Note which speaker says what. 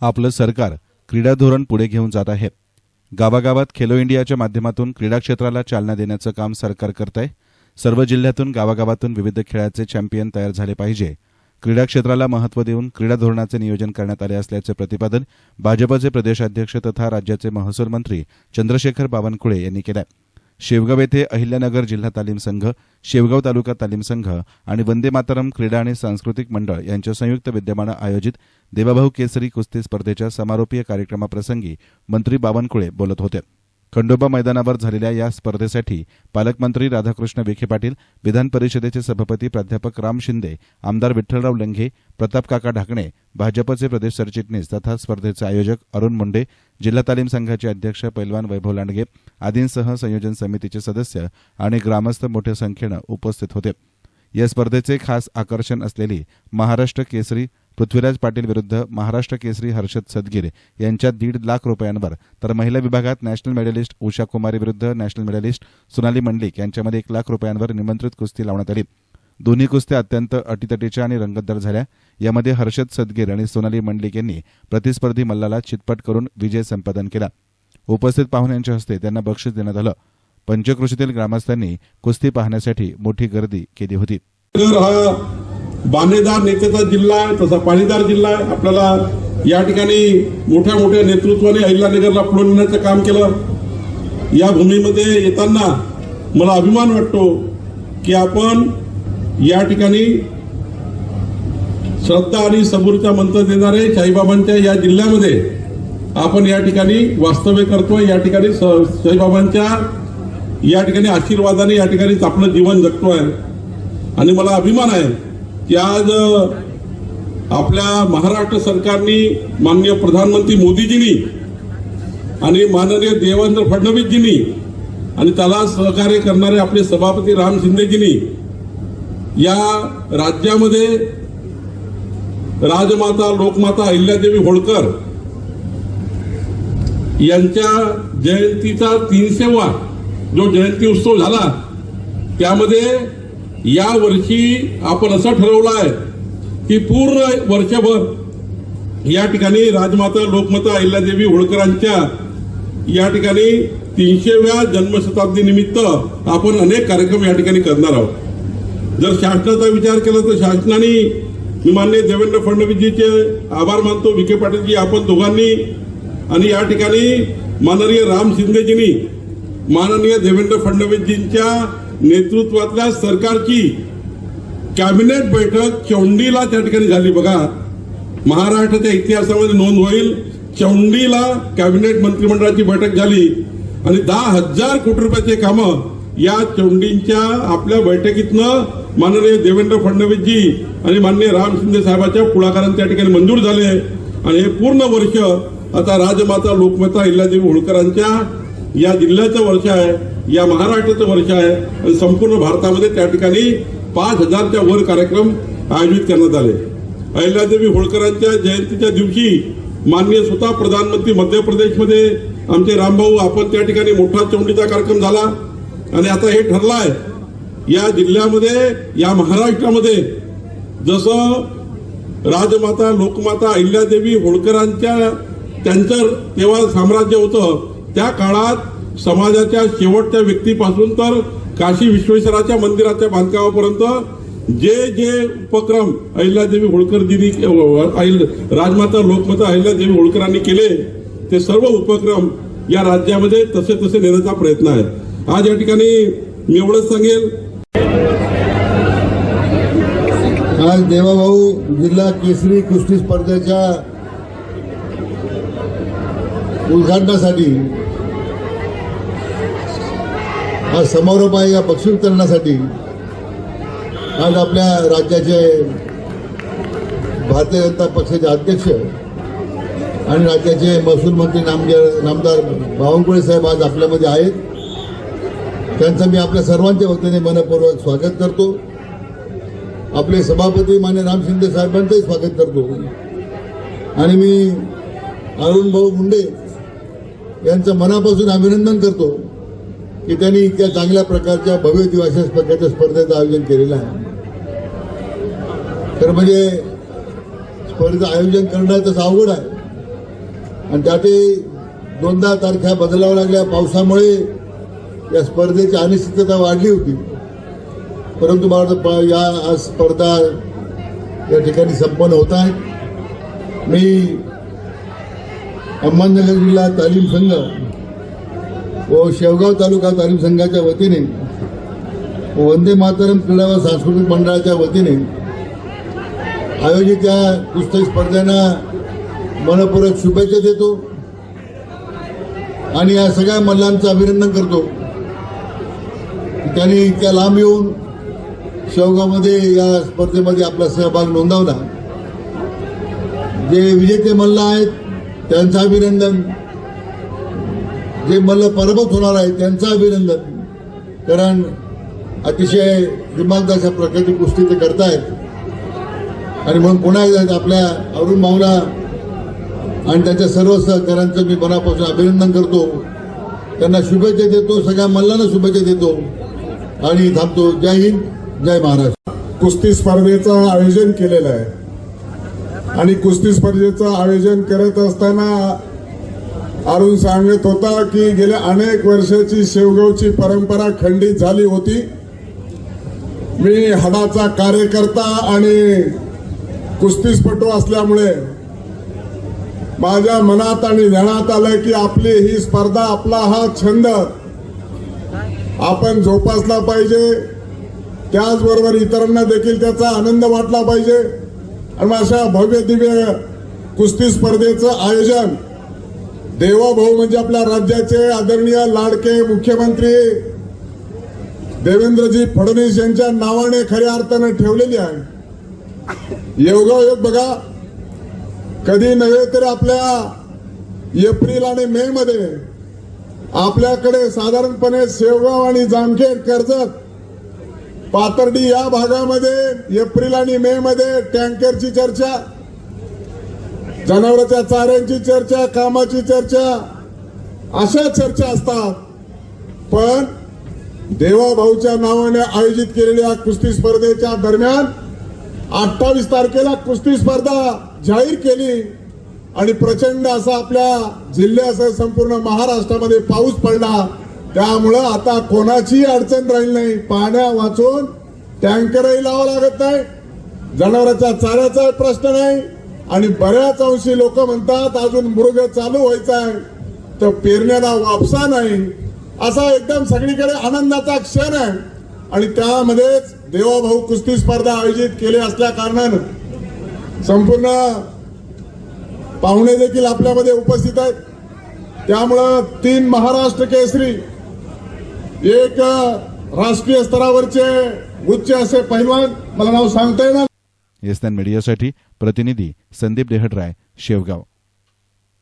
Speaker 1: आपलं सरकार क्रीडा धोरण पुढे घेऊन जात आहे. गावागावात खेलो इंडियाच्या माध्यमातून क्रीडा क्षेत्राला चालना देण्याचं काम सरकार करत आहे सर्व जिल्ह्यातून गावागावातून विविध खेळाचे चॅम्पियन तयार झाले पाहिजे. क्रीडा क्षेत्राला महत्त्व देऊन क्रीडा धोरणाचे नियोजन करण्यात आले असल्याचे प्रतिपादन भाजपचे प्रदेशाध्यक्ष तथा राज्याचे महसूल मंत्री चंद्रशेखर बावनकुळे यांनी केलं आहे शेवगाव येथे अहिल्यानगर जिल्हा तालीम संघ शेवगाव तालुका तालीम संघ आणि वंदे मातरम क्रीडा आणि सांस्कृतिक मंडळ यांच्या संयुक्त विद्यमानं आयोजित देवाभाऊ केसरी कुस्ती स्पर्धेच्या समारोपीय कार्यक्रमाप्रसंगी मंत्री बावनकुळे बोलत होते. खंडोबा मैदानावर झालेल्या या स्पर्धेसाठी पालकमंत्री राधाकृष्ण विखे पाटील विधान परिषदेचे सभापती प्राध्यापक राम शिंदे आमदार विठ्ठलराव लंघे प्रतापकाका ढाकणे भाजपचे प्रदेश सरचिटणीस तथा स्पर्धेचे आयोजक अरुण मुंडे जिल्हा तालीम संघाचे अध्यक्ष पैलवान वैभव लांडगे आदींसह संयोजन समितीचे सदस्य आणि ग्रामस्थ मोठ्या संख्येनं उपस्थित होते. या स्पर्धेचे खास आकर्षण असलेली महाराष्ट्र केसरी पृथ्वीराज पाटील विरुद्ध महाराष्ट्र केसरी हर्षद सदगीर यांच्या दीड लाख रुपयांवर. तर महिला विभागात नॅशनल मेडलिस्ट उषा कुमारी विरुद्ध नॅशनल मेडलिस्ट सोनाली मंडलिक यांच्यामध्ये एक लाख रुपयांवर निमंत्रित कुस्ती लावण्यात आली. दोन्ही कुस्त्या अत्यंत अटीतटीच्या आणि रंगतदार झाल्या. यामध्ये हर्षद सदगीर आणि सोनाली मंडलिक यांनी प्रतिस्पर्धी मल्लाला चितपट करून विजय संपादन केला. उपस्थित पाहुण्यांच्या हस्ते त्यांना बक्षीस देण्यात आलं. पंचकृषीतील ग्रामस्थांनी कुस्ती पाहण्यासाठी मोठी गर्दी केली होती.
Speaker 2: बानेदार हा नेत्याचा जिल्हा आहे तसा पाणीदार जिल्हा आहे. आपल्याला या ठिकाणी मोठ्या मोठ्या नेतृत्वाने अहिल्यानगरला पुढे नेण्याचं काम केलं. या भूमीमध्ये येताना मला अभिमान वाटतो की आपण या ठिकाणी श्रद्धा आणि सबूरचा मंत्र देणारे साईबाबांच्या या जिल्ह्यामध्ये आपण या ठिकाणी वास्तव्य करतोय या ठिकाणी स- साईबाबांच्या या ठिकाणी आशीर्वादाने या ठिकाणी आपलं जीवन जगतोय. आणि मला अभिमान आहे की आज आपल्या महाराष्ट्र सरकारनी माननीय प्रधानमंत्री मोदीजींनी आणि माननीय देवेंद्र फडणवीसजींनी आणि त्याला सहकार्य करणारे आपले सभापती राम शिंदेजींनी या राज्यामध्ये राजमाता लोकमाता अहिल्यादेवी होळकर यांच्या जयंतीचा तीनशेवा जो जयंती उत्सव झाला त्यामध्ये या वर्षी आपण असं ठरवलं आहे की पूर्ण वर्षभर या ठिकाणी राजमाता लोकमाता अहिल्यादेवी होळकरांच्या या ठिकाणी तीनशेव्या जन्मशताब्दी निमित्त आपण अनेक कार्यक्रम या ठिकाणी करणार आहोत. जर शासनाचा विचार केला तर शासनाने मी मान्य देवेंद्र फडणवीसजीचे आभार मानतो विखे पाटीलजी आपण दोघांनी आणि या ठिकाणी माननीय राम शिंदेजींनी माननीय देवेंद्र फडणवीसजींच्या नेतृत्वातल्या सरकारची कॅबिनेट बैठक चौंडीला त्या ठिकाणी झाली. बघा महाराष्ट्राच्या इतिहासामध्ये नोंद होईल. चौंडीला कॅबिनेट मंत्रिमंडळाची बैठक झाली आणि दहा हजार कोटी रुपयाचे कामं या चौंडींच्या आपल्या बैठकीतनं माननीय देवेंद्र फडणवीसजी आणि माननीय राम शिंदे साहेबांच्या पुढाकारांनी त्या ठिकाणी मंजूर झाले. आणि हे पूर्ण वर्ष आता राजमाता लोकमाता अहिल्यादेवी होळकरांच्या या जिल्ह्याचं वर्ष आहे. या महाराष्ट्राचं वर्ष आहे. आणि संपूर्ण भारतामध्ये त्या ठिकाणी पाच हजारच्या वर कार्यक्रम आयोजित करण्यात आले. अहिल्यादेवी होळकरांच्या जयंतीच्या दिवशी माननीय स्वतः प्रधानमंत्री मध्य प्रदेशमध्ये आमचे रामभाऊ आपण त्या ठिकाणी मोठा चौंडीचा कार्यक्रम झाला. आणि आता हे ठरलं आहे या जिल्ह्यामध्ये या महाराष्ट्रामध्ये जसं राजमाता लोकमाता अहिल्यादेवी होळकरांच्या त्यांचं तेव्हा साम्राज्य होतं त्या काळात समाजाच्या शेवटच्या व्यक्तीपासून तर काशी विश्वेश्वराच्या मंदिराच्या बांधकामापर्यंत जे जे उपक्रम अहिल्यादेवी होळकर अहिल राजमाता लोकमत अहिल्यादेवी होळकरांनी केले ते सर्व उपक्रम या राज्यामध्ये तसे तसे नेण्याचा प्रयत्न आहे. आज या ठिकाणी मी एवढंच सांगेल.
Speaker 3: आज देवाभाऊ जिल्हा केसरी कुस्ती स्पर्धेच्या उद्घाटनासाठी आज समारोप आहे या पक्षी वितरणासाठी आज आपल्या राज्याचे भारतीय जनता पक्षाचे अध्यक्ष आणि राज्याचे महसूल मंत्री नामदार नामदार बावनकुळे साहेब आज आपल्यामध्ये आहेत. त्यांचं मी आपल्या सर्वांच्या वतीने मनपूर्वक स्वागत करतो. आपले सभापती मान्य राम शिंदे साहेबांचंही स्वागत करतो. आणि मी अरुण भाऊ मुंडे यांचं मनापासून अभिनंदन करतो. की त्यांनी इतक्या चांगल्या प्रकारच्या भव्य दिवाशा प्रकारच्या स्पर्धेचं आयोजन केलेलं आहे. तर म्हणजे स्पर्धेचं आयोजन करणं तसं अवघड आहे. आणि त्यातही दोनदा तारखा बदलाव्या लागल्या. पावसामुळे या स्पर्धेची अनिश्चितता वाढली होती. परंतु मला प- या आज स्पर्धा या ठिकाणी संपन्न होत आहेत. मी अहमदनगर जिल्हा तालीम संघ व शेवगाव तालुका तालीम संघाच्या वतीने व वंदे मातरम क्रीडा व सांस्कृतिक मंडळाच्या वतीने आयोजित या कुस्ती स्पर्धेना मनपूर्वक शुभेच्छा देतो आणि या सगळ्या मल्लांचं अभिनंदन करतो. त्यांनी इतक्या लांब येऊन शेवगावमध्ये या स्पर्धेमध्ये आपला सहभाग नोंदवला. जे विजेते मल्ल आहेत त्यांचं अभिनंदन. जे मल्ल पराभूत होणार आहे त्यांचं अभिनंदन. कारण अतिशय दिमागदार प्रकारची कुस्ती ते करतायत. आणि म्हणून पुन्हा एकदा आपल्या अरुण माऊला आणि त्यांच्या सर्व सहकाऱ्यांचं मी मनापासून अभिनंदन करतो. त्यांना शुभेच्छा देतो सगळ्या मल्लांना शुभेच्छा देतो. आणि थांबतो. जय हिंद जय महाराष्ट्र.
Speaker 4: कुस्ती स्पर्धेचं आयोजन केलेलं आहे. आणि कुस्ती स्पर्धेचं आयोजन करत असताना अरुण सांगत होता की गेल्या अनेक वर्षाची शेवगावची परंपरा खंडित झाली होती. मी हडाचा कार्यकर्ता आणि कुस्तीस्पटू असल्यामुळे माझ्या मनात आणि ध्यानात आलं की आपली ही स्पर्धा आपला हा छंद आपण जोपासला पाहिजे. त्याचबरोबर इतरांना देखील त्याचा आनंद वाटला पाहिजे. आणि अशा भव्य दिव्य कुस्ती स्पर्धेचं आयोजन देवाभाऊ म्हणजे आपल्या राज्याचे आदरणीय लाडके मुख्यमंत्री देवेंद्रजी फडणवीस यांच्या नावाने खऱ्या अर्थानं ठेवलेली आहे. योगायोग बघा. कधी नव्हे तर आपल्या एप्रिल आणि मे मध्ये आपल्याकडे साधारणपणे शेवगाव आणि जामखेड कर्जत पातर्डी या भागामध्ये एप्रिल आणि मे मध्ये टँकरची चर्चा जनावरांच्या चाऱ्यांची चर्चा कामाची चर्चा अशा चर्चा असतात. पण देवाभाऊच्या नावाने आयोजित केलेल्या कुस्ती स्पर्धेच्या दरम्यान अठ्ठावीस तारखेला कुस्ती स्पर्धा जाहीर केली आणि प्रचंड असा आपल्या जिल्ह्यासह संपूर्ण महाराष्ट्रामध्ये पाऊस पडला. त्यामुळं आता कोणाचीही अडचण राहील नाही. पाण्या वाचून टँकरही लावा लागत नाही. जनावरांच्या चाऱ्याचा प्रश्न नाही. आणि बऱ्याच अंशी लोक म्हणतात अजून मृग चालू व्हायचा आहे तर पेरण्याला वापसा नाही. असा एकदम सगळीकडे आनंदाचा क्षण आहे. आणि त्यामध्येच देवाभाऊ कुस्ती स्पर्धा आयोजित केली असल्या कारणानं संपूर्ण पाहुणे देखील आपल्यामध्ये उपस्थित आहेत. त्यामुळं तीन महाराष्ट्र केसरी एक राष्ट्रीय स्तरावरचे उच्च असे पहिलवान मला नाव सांगता येणार
Speaker 1: एस मीडियासाठी प्रतिनिधी संदीप देहडराय शेवगाव.